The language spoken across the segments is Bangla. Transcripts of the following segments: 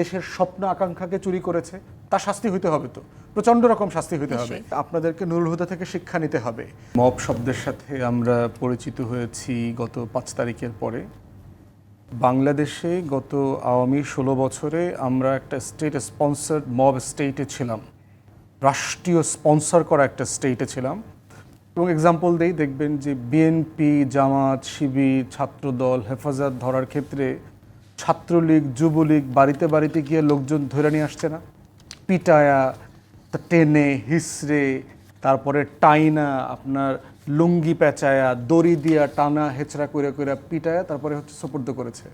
দেশের স্বপ্ন আকাঙ্ক্ষাকে চুরি করেছে তার শাস্তি হইতে হবে তো। প্রচণ্ড রকম শাস্তি হইতে হবে। আপনাদেরকে নুরুল হুদা থেকে শিক্ষা নিতে হবে। মব শব্দের সাথে আমরা পরিচিত হয়েছি গত পাঁচ তারিখের পরে। বাংলাদেশে গত আওয়ামী ষোলো বছরে আমরা একটা স্টেট স্পন্সার্ড মব স্টেটে ছিলাম। রাষ্ট্রীয় স্পন্সর করা একটা স্টেটে ছিলাম। এবং এক্সাম্পল দেই দেখবেন যে বিএনপি জামাত শিবির ছাত্রদল হেফাজত ধরার ক্ষেত্রে ছাত্রলীগ, যুবলীগ, বাড়িতে বাড়িতে গিয়ে লোকজন ধরে নিয়ে আসছে না। পিটায়া, টেনে হিসড়ে তারপরে টাইনা, আপনার লুঙ্গি পেঁচায়া, দড়ি দিয়া টানা হেচড়া করে করে পিটায়া, তারপরে হচ্ছে সুপর্দ করেছে।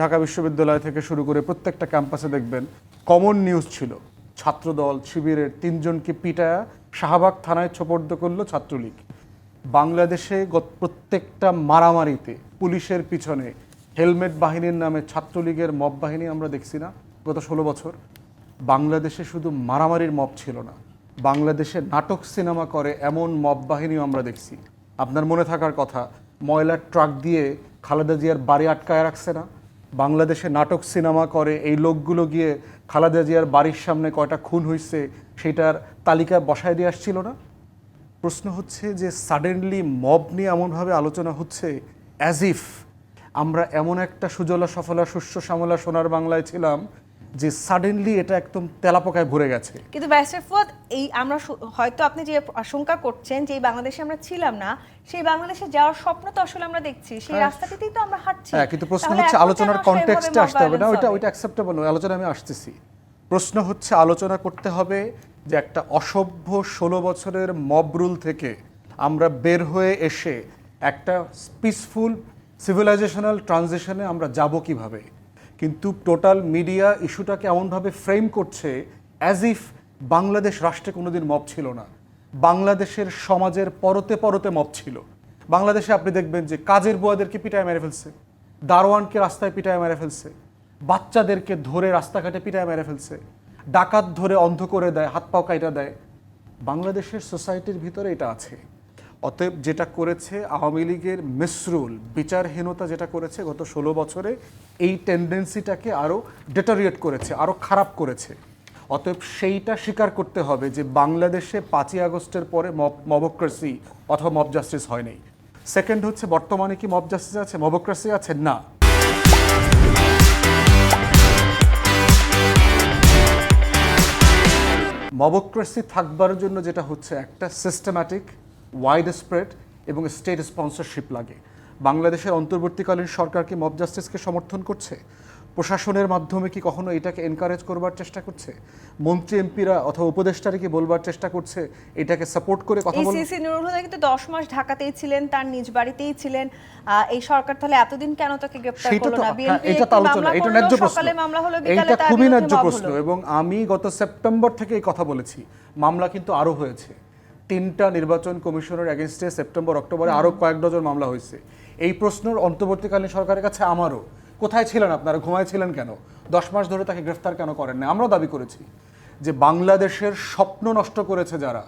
ঢাকা বিশ্ববিদ্যালয় থেকে শুরু করে প্রত্যেকটা ক্যাম্পাসে দেখবেন কমন নিউজ ছিল, ছাত্রদল, শিবিরের তিনজনকে পিটায়া শাহবাগ থানায় সোপর্দ করল ছাত্রলীগ। বাংলাদেশে প্রত্যেকটা মারামারিতে পুলিশের পিছনে হেলমেট বাহিনীর নামে ছাত্রলীগের মব বাহিনী আমরা দেখছি না। গত ষোলো বছর বাংলাদেশে শুধু মারামারির মব ছিল না, বাংলাদেশে নাটক সিনেমা করে এমন মব বাহিনীও আমরা দেখছি। আপনার মনে থাকার কথা ময়লার ট্রাক দিয়ে খালেদা জিয়ার বাড়ি আটকায় রাখছে না। বাংলাদেশে নাটক সিনেমা করে এই লোকগুলো গিয়ে খালেদা জিয়ার বাড়ির সামনে কয়টা খুন হয়েছে সেটার তালিকা বসায় দিয়ে আসছিল না? প্রশ্ন হচ্ছে যে সাডেনলি মব নিয়ে এমনভাবে আলোচনা হচ্ছে অ্যাজ ইফ আমরা এমন একটা সুজলা সফলা শস্য শ্যামলা সোনার বাংলায় ছিলাম যে সাডেনলি এটা একদম তেলাপোকায় ভরে গেছে। কিন্তু ব্যারিস্টার ফুয়াদ এই আমরা হয়তো আপনি যে আশঙ্কা করছেন যে এই বাংলাদেশে আমরা ছিলাম না সেই বাংলাদেশে যাওয়ার স্বপ্ন তো আসলে আমরা দেখছি সেই হ্যাঁ। রাস্তাটিতেই তো আমরা হাঁটছি। হ্যাঁ কিন্তু প্রশ্ন হচ্ছে আলোচনার কেন কনটেক্সটে আসতে হবে না? ওইটা ওইটা অ্যাকসেপ্টেবল নয় আলোচনা আমি আসতেছি। প্রশ্ন হচ্ছে আলোচনা করতে হবে যে একটা অসভ্য ষোলো বছরের মবরুল থেকে আমরা বের হয়ে এসে একটা পিসফুল সিভিলাইজেশনাল ট্রানজিশনে আমরা যাব কীভাবে? কিন্তু টোটাল মিডিয়া ইস্যুটাকে এমনভাবে ফ্রেম করছে অ্যাজ ইফ বাংলাদেশ রাষ্ট্রে কোনোদিন মব ছিল না। বাংলাদেশের সমাজের পরতে পরতে মব ছিল। বাংলাদেশে আপনি দেখবেন যে কাজের বুয়াদেরকে পিটায় মেরে ফেলছে, দারোয়ানকে রাস্তায় পিটায় মেরে ফেলছে, বাচ্চাদেরকে ধরে রাস্তাঘাটে পিটায় মেরে ফেলছে, ডাকাত ধরে অন্ধ করে দেয় হাত পাও কাইটা দেয়। বাংলাদেশের সোসাইটির ভিতরে এটা আছে। অতএব যেটা করেছে আওয়ামী লীগের মিসরুল, বিচারহীনতা যেটা করেছে গত ষোলো বছরে, এই টেন্ডেন্সিটাকে আরও ডেটারিয়েট করেছে আরও খারাপ করেছে। অতএব সেইটা স্বীকার করতে হবে যে বাংলাদেশে পাঁচই আগস্টের পরে মবক্রেসি অথবা মব জাস্টিস হয়নি সেকেন্ড হচ্ছে, বর্তমানে কি মব জাস্টিস আছে? মবক্রেসি আছে? না। মবক্রেসি থাকবার জন্য যেটা হচ্ছে একটা সিস্টেম্যাটিক ওয়াইড স্প্রেড এবং স্টেট স্পন্সরশিপ লাগে। বাংলাদেশের অন্তর্বর্তীকালীন সরকার কি মব জাস্টিসকে সমর্থন করছে? প্রশাসনের মাধ্যমে কি কখনো এটাকে এনকারেজ করবার চেষ্টা করছে? মন্ত্রী এমপিরা অথবা উপদেষ্টারা কি বলবার চেষ্টা করছে? এটাকে সাপোর্ট করে কথা এই বল সিসি নুরুল হুদা কিন্তু দশ মাস ঢাকাতেই ছিলেন তার নিজ বাড়িতেই ছিলেন। এই সরকার তাহলে এতদিন কেন তাকে গ্রেপ্তার সেটা করল না? হ্যাঁ, বিএনপি এটা তো আলোচনা এটা ন্যায্য প্রশ্ন। সকালে মামলা হলো বিকালে তার খুবই ন্যায্য প্রশ্ন এবং আমি গত সেপ্টেম্বর থেকে এই কথা বলেছি। মামলা কিন্তু আরও হয়েছে। তিনটা নির্বাচন কমিশনের এগেনস্টে সেপ্টেম্বর অক্টোবরে আরও কয়েক ডজন মামলা হয়েছে। এই প্রশ্নের অন্তর্বর্তীকালীন সরকারের কাছে আমারও। কোথায় ছিলেন আপনারা? ঘুমায় ছিলেন কেন? দশ মাস ধরে তাকে গ্রেফতার কেন করেন না আমরাও দাবি করেছি যে বাংলাদেশের স্বপ্ন নষ্ট করেছে যারা।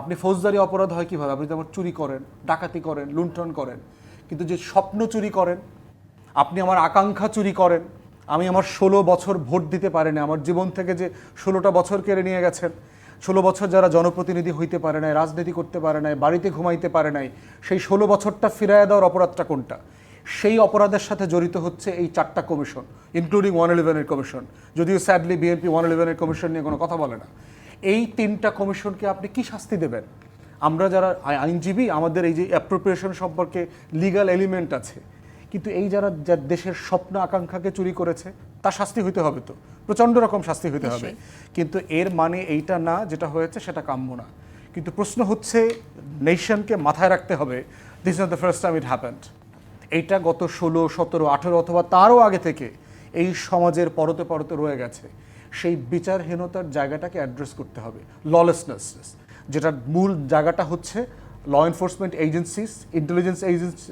আপনি ফৌজদারি অপরাধ হয় কীভাবে? আপনি যেমন চুরি করেন ডাকাতি করেন লুণ্ঠন করেন কিন্তু যে স্বপ্ন চুরি করেন আপনি আমার আকাঙ্ক্ষা চুরি করেন আমি আমার ষোলো বছর ভোট দিতে পারিনি আমার জীবন থেকে যে ষোলোটা বছর কেড়ে নিয়ে গেছেন ষোলো বছর যারা জনপ্রতিনিধি হইতে পারে নাই, রাজনীতি করতে পারে নাই, বাড়িতে ঘুমাইতে পারে নাই, সেই ষোলো বছরটা ফিরাইয়া দেওয়ার অপরাধটা কোনটা? সেই অপরাধের সাথে জড়িত হচ্ছে এই চারটা কমিশন ইনক্লুডিং ওয়ান ইলেভেনের কমিশন। যদিও স্যাডলি বিএনপি ওয়ান ইলেভেনের কমিশন নিয়ে কোনো কথা বলে না। এই তিনটা কমিশনকে আপনি কি শাস্তি দেবেন? আমরা যারা আইনজীবী, আমাদের এই যে অ্যাপ্রোপ্রিয়েশন সম্পর্কে লিগ্যাল এলিমেন্ট আছে। কিন্তু এই যারা দেশের স্বপ্ন, আকাঙ্ক্ষাকে চুরি করেছে তার শাস্তি হইতে হবে তো। প্রচণ্ড রকম শাস্তি হইতে হবে। কিন্তু এর মানে এইটা না যেটা হয়েছে সেটা কাম্য না। কিন্তু প্রশ্ন হচ্ছে নেশনকে মাথায় রাখতে হবে। This is the first time it happened এইটা গত ষোলো সতেরো আঠেরো অথবা তারও আগে থেকে এই সমাজের পরতে পরতে রয়ে গেছে। সেই বিচারহীনতার জায়গাটাকে অ্যাড্রেস করতে হবে। ললেসনেস যেটার মূল জায়গাটা হচ্ছে law enforcement agencies intelligence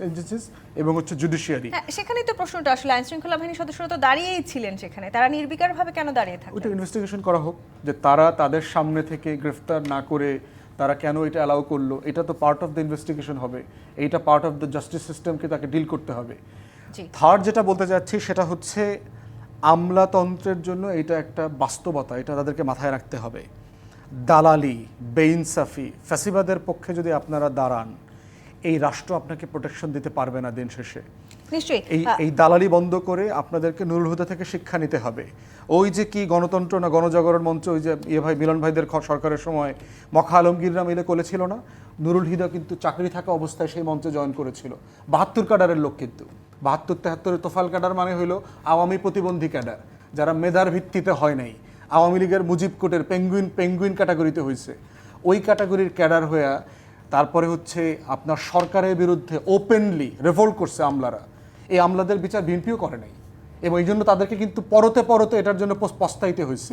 agencies এবং হচ্ছে জুডিশিয়ারি হ্যাঁ সেখানেই তো প্রশ্নটা আসলে আইন শৃঙ্খলা বাহিনীর সদস্যরা তো দাঁড়িয়েই ছিলেন সেখানে। তারা নির্বিকারভাবে কেন দাঁড়িয়ে ওইটা থাকলেন ইনভেস্টিগেশন করা হোক যে তারা তাদের সামনে থেকে গ্রেফতার না করে তারা কেন এটা অ্যালাউ করল এটা তো পার্ট অফ দ্য ইনভেস্টিগেশন হবে। এইটা পার্ট অফ দ্য জাস্টিস সিস্টেমকে তাকে ডিল করতে হবে। জি। থার্ড যেটা বলতে যাচ্ছি সেটা হচ্ছে আমলাতন্ত্রের জন্য এটা একটা বাস্তবতা এটা তাদেরকে মাথায় রাখতে হবে। দালালি বেইনসাফি ফ্যাসিবাদের পক্ষে যদি আপনারা দাঁড়ান এই রাষ্ট্র আপনাকে প্রোটেকশন দিতে পারবে না দিন শেষে। নিশ্চয়ই। এই এই দালালি বন্ধ করে আপনাদেরকে নুরুল হুদা থেকে শিক্ষা নিতে হবে। ওই যে কি গণতন্ত্র না গণজাগরণ মঞ্চ ওই যে ইয়ে ভাই মিলন ভাইদের সরকারের সময় মখা আলমগীররা মিলে করেছিল না? নুরুল হুদা কিন্তু চাকরি থাকা অবস্থায় সেই মঞ্চে জয়েন করেছিল। বাহাত্তর ক্যাডারের লোক কিন্তু। বাহাত্তর তেহাত্তরের তোফাল ক্যাডার মানে হলো আওয়ামী প্রতিবন্ধী ক্যাডার যারা মেধার ভিত্তিতে হয় নাই। আওয়ামী লীগের মুজিব কোটের পেঙ্গুইন পেঙ্গুইন ক্যাটাগরিতে হয়েছে ওই ক্যাটাগরির ক্যাডার হয়ে তারপরে হচ্ছে আপনার সরকারের বিরুদ্ধে ওপেনলি রেভোল্ট করছে আমলারা। এই আমলাদের বিচার বিএনপিও করে নাই। এবং এই জন্য তাদেরকে কিন্তু পরতে পরতে এটার জন্য পস- পস্তাইতে হয়েছে